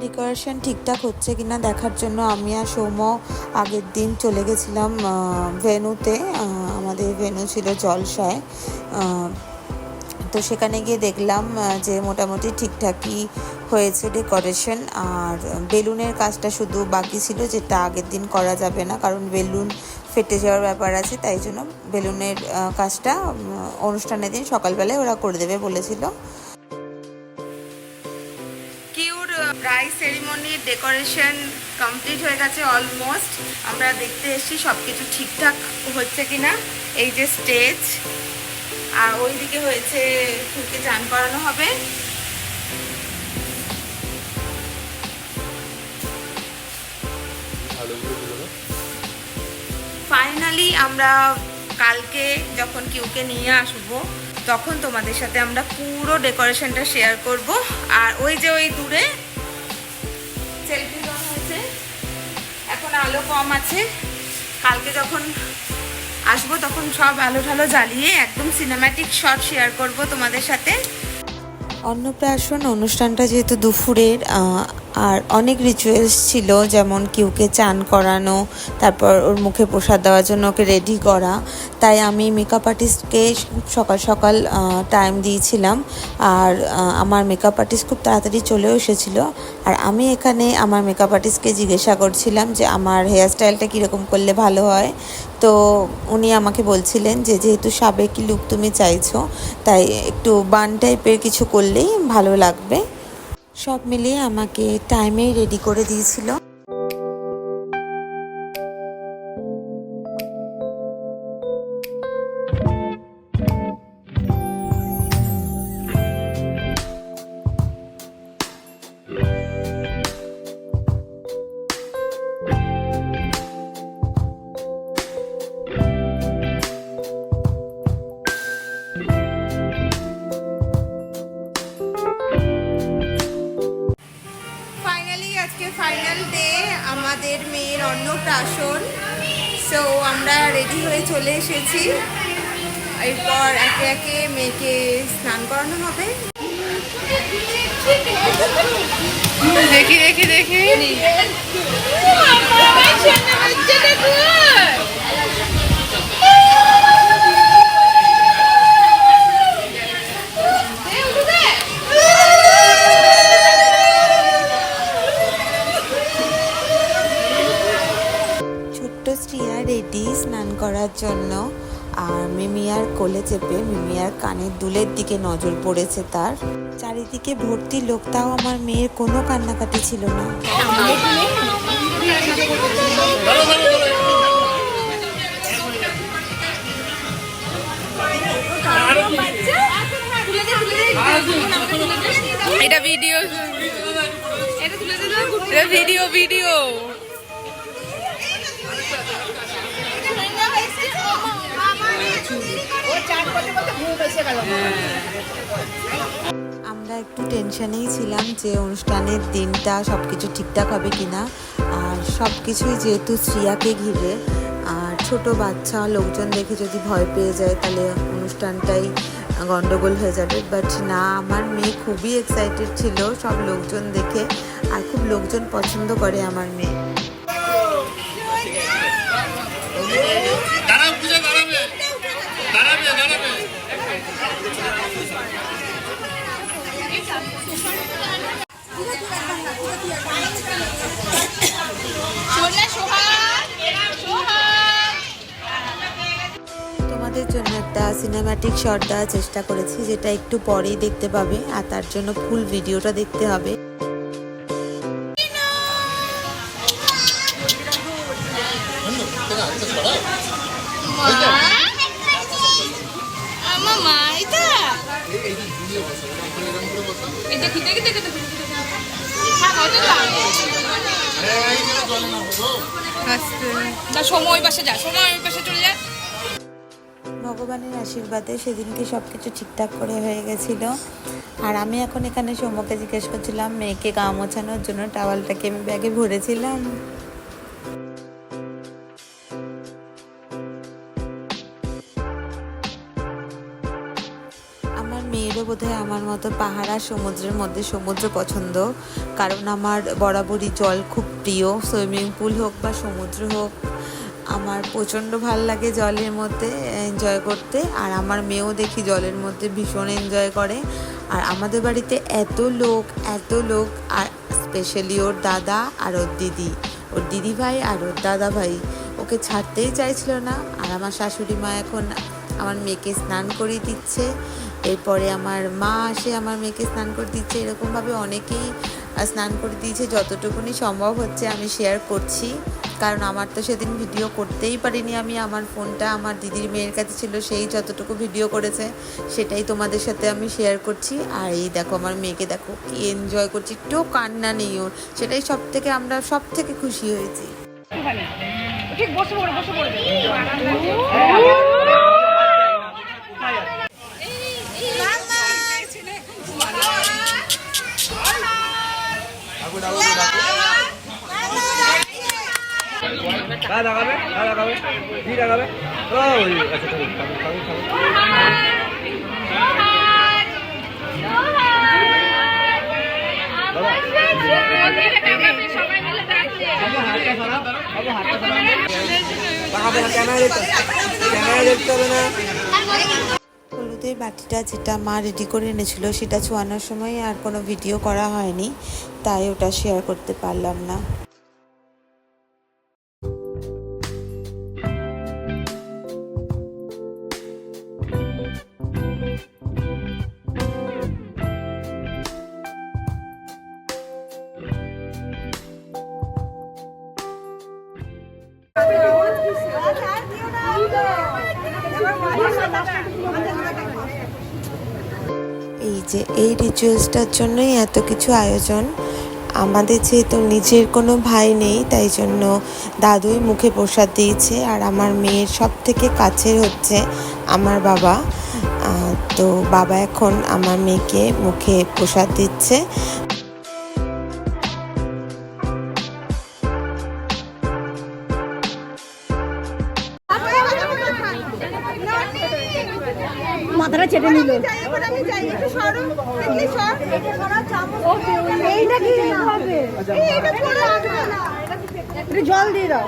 Decoration ঠিকঠাক হচ্ছে কিনা দেখার জন্য আমি আর সৌম্য আগের দিন চলে গেছিলাম আহ, ভেন্যুতে আমাদের ভেন্যু ছিল জলসায়। তো সেখানে গিয়ে দেখলাম যে মোটামুটি ঠিকঠাকই হয়েছে ডেকোরেশন। আর বেলুনের কাজটা শুধু বাকি ছিল যেটা আগের দিন করা যাবে না, কারণ বেলুন ফেটে যাওয়ার ব্যাপার আছে, তাই জন্য বেলুনের কাজটা অনুষ্ঠানের দিন সকালবেলায় ওরা করে দেবে বলেছিল। কিউর প্রাইজ সেরিমনির ডেকোরেশন কমপ্লিট হয়ে গেছে অলমোস্ট আমরা দেখতে এসেছি সব কিছু ঠিকঠাক হচ্ছে কিনা। এই যে স্টেজ আর ওইদিকে হয়েছে ফুলকে চান করানো হবে। ফাইনালি আমরা কালকে যখন কিউকে নিয়ে আসব তখন তোমাদের সাথে আমরা পুরো ডেকোরেশনটা শেয়ার করব। আর ওই যে ওই দূরে সেলফি হয়েছে। এখন আলো কম আছে। কালকে যখন আসব তখন সব আলো ঠালো জ্বালিয়ে একদম সিনেম্যাটিক শট শেয়ার করব তোমাদের সাথে। অন্নপ্রাশন অনুষ্ঠানটা যেহেতু দুপুরের আর অনেক রিচুয়ালস ছিল, যেমন কিউকে চান করানো, তারপর ওর মুখে প্রসাদ দেওয়ার জন্য ওকে রেডি করা। তাই আমি মেকআপ আর্টিস্টকে সকাল সকাল টাইম দিয়েছিলাম। আর আমার মেকআপ আর্টিস্ট খুব তাড়াতাড়ি চলেও এসেছিল। আর আমি এখানে আমার মেকআপ আর্টিস্টকে জিজ্ঞাসা করছিলাম যে, আমার হেয়ার স্টাইলটা কীরকম করলে ভালো হয়? তো উনি আমাকে বলছিলেন যে, যেহেতু সাবেকি লুক তুমি চাইছো, তাই একটু বান টাইপের কিছু করলেই ভালো লাগবে। সব মিলিয়ে আমাকে টাইমেই রেডি করে দিয়েছিল। চলে এসেছি। এরপর একে একে মেয়েকে স্নান করানো হবে। দেখি দেখি দেখি। জন্য, আর মিমিয়ার কোলে চেপে মিমিয়ার কানের দুলের দিকে নজর পড়েছে তার। চারিদিকে ভর্তি লোক, তাও আমার মেয়ের কোনো কান্নাকাটি ছিল না। এটা ভিডিও ভিডিও ভিডিও আমরা একটু টেনশনেই ছিলাম যে অনুষ্ঠানের দিনটা সব কিছু ঠিকঠাক হবে কিনা। আর সব কিছুই যেহেতু শ্রিয়াকে ঘিরে আর ছোট বাচ্চা লোকজন দেখে যদি ভয় পেয়ে যায় তাহলে অনুষ্ঠানটাই গন্ডগোল হয়ে যাবে। বাট না আমার মেয়ে খুবই এক্সাইটেড ছিল সব লোকজন দেখে আর খুব লোকজন পছন্দ করে আমার মেয়ে। তোমাদের জন্য একটা সিনেমাটিক শট দেওয়ার চেষ্টা করেছি, যেটা একটু পরেই দেখতে পাবে, আর তার জন্য ফুল ভিডিওটা দেখতে হবে। এটা কি? দেখে দেখে দেখে সময় পাশে যা সময় পাশে চলে যা। ভগবানের আশীর্বাদে সেদিনকে সব কিছু ঠিকঠাক করে হয়ে গেছিল। আর আমি এখন এখানে সৌম্যকে জিজ্ঞেস করছিলাম মেয়েকে গা মোছানোর জন্য টাওয়ালটাকে আমি ব্যাগে ভরেছিলাম। বোধহয় আমার মতো পাহাড় আর সমুদ্রের মধ্যে সমুদ্র পছন্দ। কারণ আমার বরাবরই জল খুব প্রিয়। সুইমিং পুল হোক বা সমুদ্র হোক, আমার প্রচণ্ড ভালো লাগে জলের মধ্যে এনজয় করতে। আর আমার মেয়েও দেখি জলের মধ্যে ভীষণ এনজয় করে। আর আমাদের বাড়িতে এত লোক এত লোক, আর স্পেশালি ওর দাদা আর ওর দিদি। ওর দিদি ভাই আর ওর দাদা ভাই। ওকে ছাড়তেই চাইছিল না। আর আমার শাশুড়ি মা এখন আমার মেয়েকে স্নান করিয়ে দিচ্ছে। এরপরে আমার মা আসে আমার মেয়েকে স্নান করে দিচ্ছে। এরকমভাবে অনেকেই স্নান করে দিয়েছে। যতটুকুনি সম্ভব হচ্ছে আমি শেয়ার করছি। কারণ আমার তো সেদিন ভিডিও করতেই পারিনি আমি। আমার ফোনটা আমার দিদির মেয়ের কাছে ছিল সেই যতটুকু ভিডিও করেছে সেটাই তোমাদের সাথে আমি শেয়ার করছি। আর এই দেখো আমার মেয়েকে দেখো কি এনজয় করছি। একটু কান্না নেই ওর। সেটাই সব থেকে আমরা সব থেকে খুশি হয়েছি। ঠিক বসে পড়ে বসে হলুদের বাটিটা যেটা মা রেডি করে এনেছিল, সেটা ছোয়ানোর সময় আর কোনো ভিডিও করা হয়নি, তাই ওটা শেয়ার করতে পারলাম না। এই যে এই রিচুয়ালসটার জন্যই এত কিছু আয়োজন। আমাদের যেহেতু নিজের কোনো ভাই নেই, তাই জন্য দাদুই মুখে প্রসাদ দিয়েছে আর আমার মেয়ের সব থেকে কাছের হচ্ছে আমার বাবা। তো বাবা এখন আমার মেয়েকে মুখে প্রসাদ দিচ্ছে। এইটা কি হবে একটু জল দিয়ে দাও।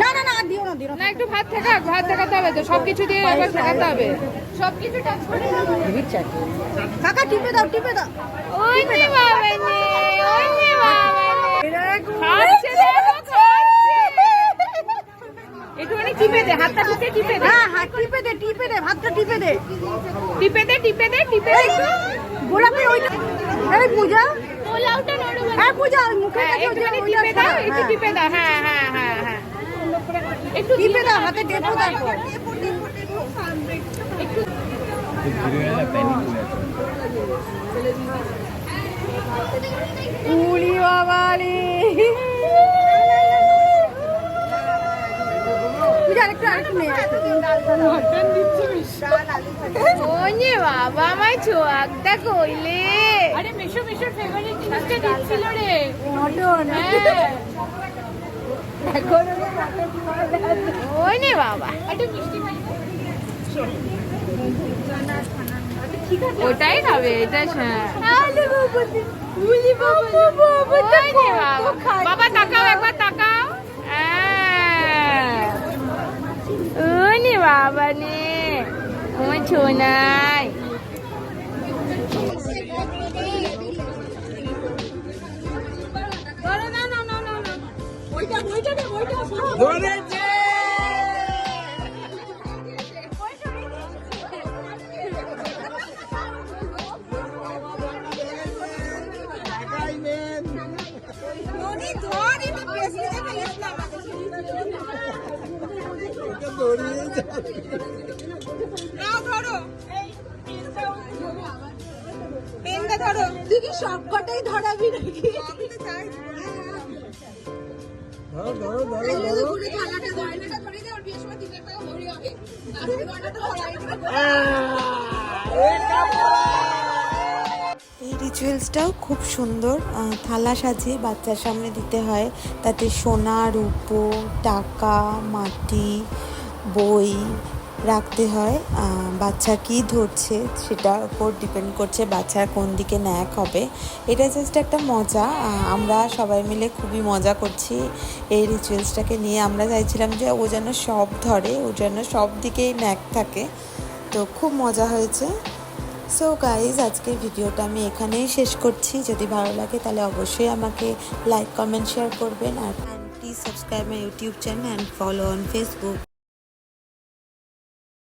না না না দিও না দিও না। না একটু ভাত ঠেকা ভাত ঠেকাতে হবে তো। সবকিছু দিয়ে ঠেকাতে হবে। সবকিছু টাচ করে কাকা টিপে দাও টিপে দাও। ওই নে বাবা নে ওই নে বাবা খাচ্ছে দেখো খাচ্ছে একটুখানি টিপে দে হাতটা টিপে দে। হ্যাঁ হাত টিপে দে টিপে দে ভাতটা টিপে দে। টিপে দে টিপে দে টিপে দে। গোলাপি ওইটা এই পূজা। পোলাওটা নরম হ্যাঁ পূজা ওই মুখে হ্যাঁ, একটুখানি টিপে দাও একটু টিপে দাও হ্যাঁ হ্যাঁ হ্যাঁ হ্যাঁ। একটু টিপে দাও হাতে টেপো উলি বাবালি। বাবা আমার কইলে আরে মিশো ফেভারিট জিনিসটা রে মটন বাবা একটু মিষ্টি ওটাই খাবে এটা হ্যাঁ বাবা তাকাও একবার তাকাও হ্যাঁ। ওই নে বাবা নে আমার ছোনাই দিদি সব কটাই ধরাবি নাকি ধরো ধরো ধরো ধরো। এই রিচুয়ালসটাও খুব সুন্দর থালা সাজিয়ে বাচ্চার সামনে দিতে হয়। তাতে সোনা রূপো টাকা মাটি বই রাখতে হয় বাচ্চা কি ধরছে সেটার উপর ডিপেন্ড করছে বাচ্চার কোন দিকে ন্যাক হবে। এটা জাস্ট একটা মজা আমরা সবাই মিলে খুবই মজা করছি এই রিচুয়ালসটাকে নিয়ে। আমরা চাইছিলাম যে ও যেন সব ধরে, ও যেন সব দিকেই ন্যাক থাকে। তো খুব মজা হয়েছে। সো গাইজ আজকের ভিডিওটা আমি এখানেই শেষ করছি। যদি ভালো লাগে তাহলে অবশ্যই আমাকে লাইক কমেন্ট শেয়ার করবেন। আর please subscribe my YouTube channel and follow on Facebook